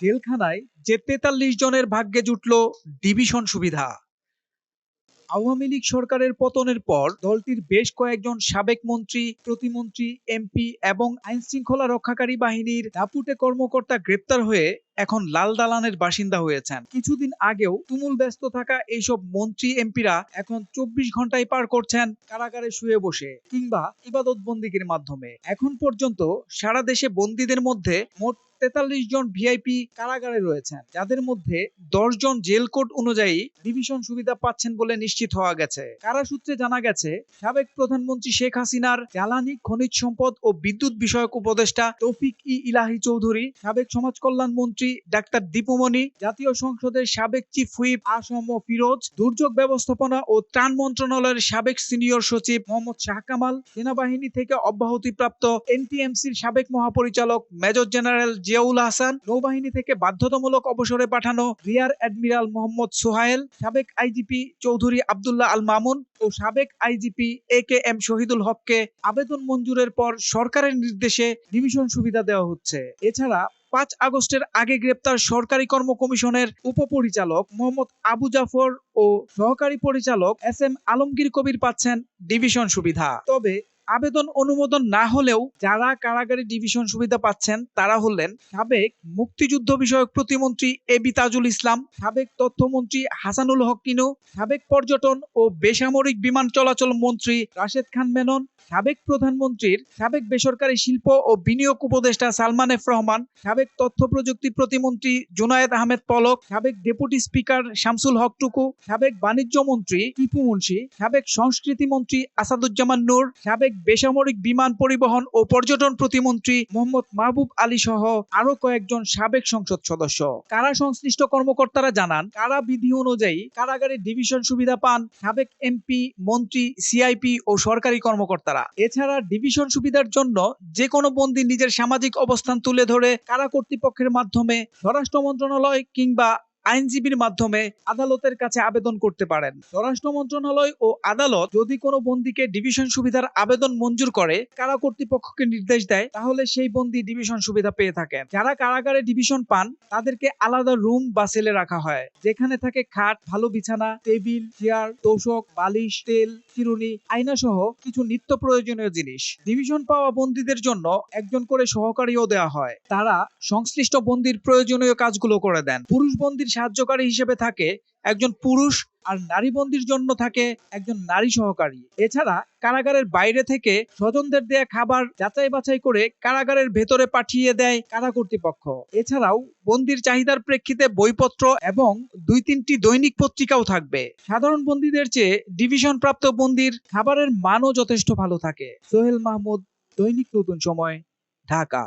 জেলখানায় যে তেতাল্লিশ জনের ভাগ্যে জুটল ডিভিশন সুবিধা। আওয়ামী লীগ সরকারের পতনের পর দলটির বেশ কয়েকজন সাবেক মন্ত্রী, প্রতিমন্ত্রী, এমপি এবং আইনশৃঙ্খলা রক্ষাকারী বাহিনীর দাপুটে কর্মকর্তা গ্রেপ্তার হয়ে এখন লাল দালানের বাসিন্দা হয়েছেন। কিছুদিন আগেও তুমুল ব্যস্ত থাকা এইসব মন্ত্রী এমপিরা এখন চব্বিশ ঘন্টায় পার করছেন কারাগারে শুয়ে বসে কিংবা ইবাদত বন্দিগির মাধ্যমে। এখন পর্যন্ত সারা দেশে বন্দীদের মধ্যে মোট তেতাল্লিশ জন ভিআইপি কারাগারে রয়েছেন, যাদের মধ্যে দশ জন জেল কোড অনুযায়ী ডিভিশন সুবিধা পাচ্ছেন বলে নিশ্চিত হওয়া গেছে। কারা সূত্রে জানা গেছে, সাবেক প্রধানমন্ত্রী শেখ হাসিনার জ্বালানি, খনিজ সম্পদ ও বিদ্যুৎ বিষয়ক উপদেষ্টা তৌফিক ই ইলাহি চৌধুরী, সাবেক সমাজ কল্যাণ মন্ত্রী ডাক্তার দীপুমণি, জাতীয় সংসদের সাবেক চিফ হুইপ আসম ফিরোজ, দুর্যোগ ব্যবস্থাপনা ও ত্রাণ মন্ত্রণালয়ের সাবেক সিনিয়র সচিব মোহাম্মদ শাহ কামাল, সেনাবাহিনী থেকে অব্যাহতিপ্রাপ্ত এনটিএমসির সাবেক মহাপরিচালক মেজর জেনারেল জিয়াউল হাসান, নৌবাহিনী থেকে বাধ্যতামূলক অবসরে পাঠানো রিয়ার অ্যাডমিরাল মোহাম্মদ সোহায়েল, সাবেক আইজিপি চৌধুরী আব্দুল্লাহ আল মামুন ও সাবেক IGP A K M Shahidul হককে আবেদন মঞ্জুরের পর সরকারের নির্দেশে ডিভিশন সুবিধা দেওয়া হচ্ছে। এছাড়া পাঁচ আগস্টের আগে গ্রেপ্তার সরকারি কর্ম কমিশনের উপপরিচালক মোহাম্মদ আবু জাফর ও সহকারী পরিচালক এস এম আলমগীর কবির পাচ্ছেন ডিভিশন সুবিধা। তবে আবেদন অনুমোদন না হলেও যারা কারাগারে ডিভিশন সুবিধা পাচ্ছেন, তারা হলেন সাবেক মুক্তিযুদ্ধ বিষয়ক প্রতিমন্ত্রী এ বি তাজুল ইসলাম, সাবেক তথ্যমন্ত্রী হাসানুল হক কিনু, সাবেক পর্যটন ও বেসামরিক বিমান চলাচল মন্ত্রী রাশেদ খান মেনন, সাবেক প্রধানমন্ত্রীর, সাবেক বেসরকারি শিল্প ও বিনিয়োগ উপদেষ্টা সালমান এফ রহমান, সাবেক তথ্য প্রযুক্তি প্রতিমন্ত্রী জুনায়েদ আহমেদ পলক, সাবেক ডেপুটি স্পিকার শামসুল হক টুকু, সাবেক বাণিজ্য মন্ত্রী টিপু মুন্সি, সাবেক সংস্কৃতি মন্ত্রী আসাদুজ্জামান নূর, সাবেক বেসামরিক বিমান পরিবহন ও পর্যটন প্রতিমন্ত্রী মোহাম্মদ মাহবুব আলী সহ আরও কয়েকজন সাবেক সংসদ সদস্য। কারা সংশ্লিষ্ট কর্মকর্তারা জানান, কারা বিধি অনুযায়ী কারাগারে ডিভিশন সুবিধা পান, সাবেক এমপি, মন্ত্রী, সিআইপি ও সরকারি কর্মকর্তারা। এছাড়া ডিভিশন সুবিধার জন্য যে কোনো বন্দী নিজের সামাজিক অবস্থান তুলে ধরে কারা কর্তৃপক্ষের মাধ্যমে স্বরাষ্ট্র মন্ত্রণালয় কিংবা আইনজীবীর মাধ্যমে আদালতের কাছে আবেদন করতে পারেন। স্বরাষ্ট্র মন্ত্রণালয় ও আদালত যদি কোনো বন্দীকে ডিভিশন সুবিধার আবেদন মঞ্জুর করে, কারা কর্তৃপক্ষকে নির্দেশ দেয়, তাহলে সেই বন্দী ডিভিশন সুবিধা পেয়ে থাকেন। যারা কারাগারে ডিভিশন পান, তাদেরকে আলাদা রুম বা সেলে রাখা হয়, যেখানে থাকে খাট, ভালো বিছানা, টেবিল, চেয়ার, তোষক, বালিশ, তেল, চিরুনি আয়না সহ কিছু নিত্য প্রয়োজনীয় জিনিস। ডিভিশন পাওয়া বন্দীদের জন্য একজন করে সহকারীও দেওয়া হয়। তারা সংশ্লিষ্ট বন্দির প্রয়োজনীয় কাজগুলো করে দেন। পুরুষ বন্দির সাহায্যকারী হিসেবে থাকে, একজন পুরুষ আর নারী বন্দির জন্য থাকে একজন নারী সহকারী। এছাড়া কারাগারের বাইরে থেকে স্বজনদের দেয়া খাবার যাচাই বাছাই করে কারাগারের ভেতরে পাঠিয়ে দেয় কারা কর্তৃপক্ষ। এছাড়াও বন্দির চাহিদার প্রেক্ষিতে বইপত্র এবং দুই তিনটি দৈনিক পত্রিকাও থাকবে। সাধারণ বন্দীদের চেয়ে ডিভিশন প্রাপ্ত বন্দির খাবারের মানও যথেষ্ট ভালো থাকে। সোহেল মাহমুদ, দৈনিক নতুন সময়, ঢাকা।